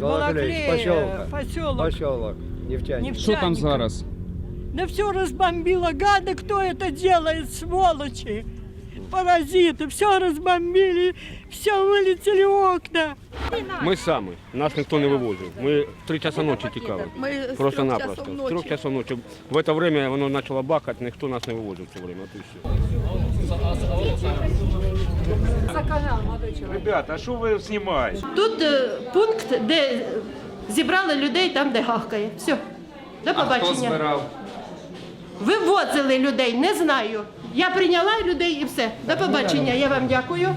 Балаклея, поселка. поселок. Поселок нефтяник. Нефтяника. Що там зараз? Да все разбомбило, гады, кто это делает, сволочи, паразиты, все разбомбили, все вылетели окна. Ми самі, нас ніхто не вивозив. Ми в 3 часа ночі тікали. Ми з Просто-напросто. трьох часов З 3 ночі. часов ночі. В це время воно почало бакати, ніхто нас не вивозив в це время. От і все. Ребята, а що ви знімаєте? Тут е, пункт, де зібрали людей там, де гахкає. Все. До побачення. Вивозили людей, не знаю. Я прийняла людей і все. До побачення. Я вам дякую.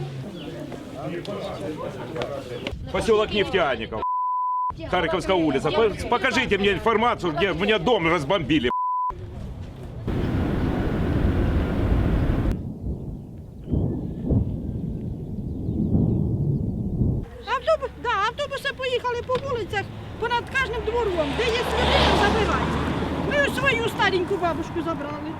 Поселок Нефтяников. Харьковская улица. По- Покажите мне информацию, где меня дом разбомбили. Автобус, да, автобуси поїхали по вулицях понад кожним двором, де є свинина, забирати. Ми ось свою стареньку бабушку забрали.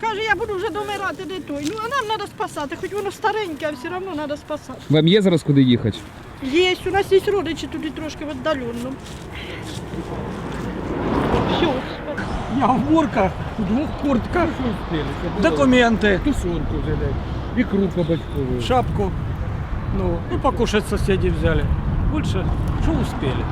Каже, я буду вже домирати, не той. Ну, а нам треба спасати, хоч воно стареньке, а все одно треба спасати. Вам є зараз куди їхати? Є, у нас є родичі туди трошки віддалено. Все. Я в бурках, в двух куртках, документы, Тушенку взяли. Икру кабачковую. шапку, ну, и покушать соседи взяли. Больше, что успели.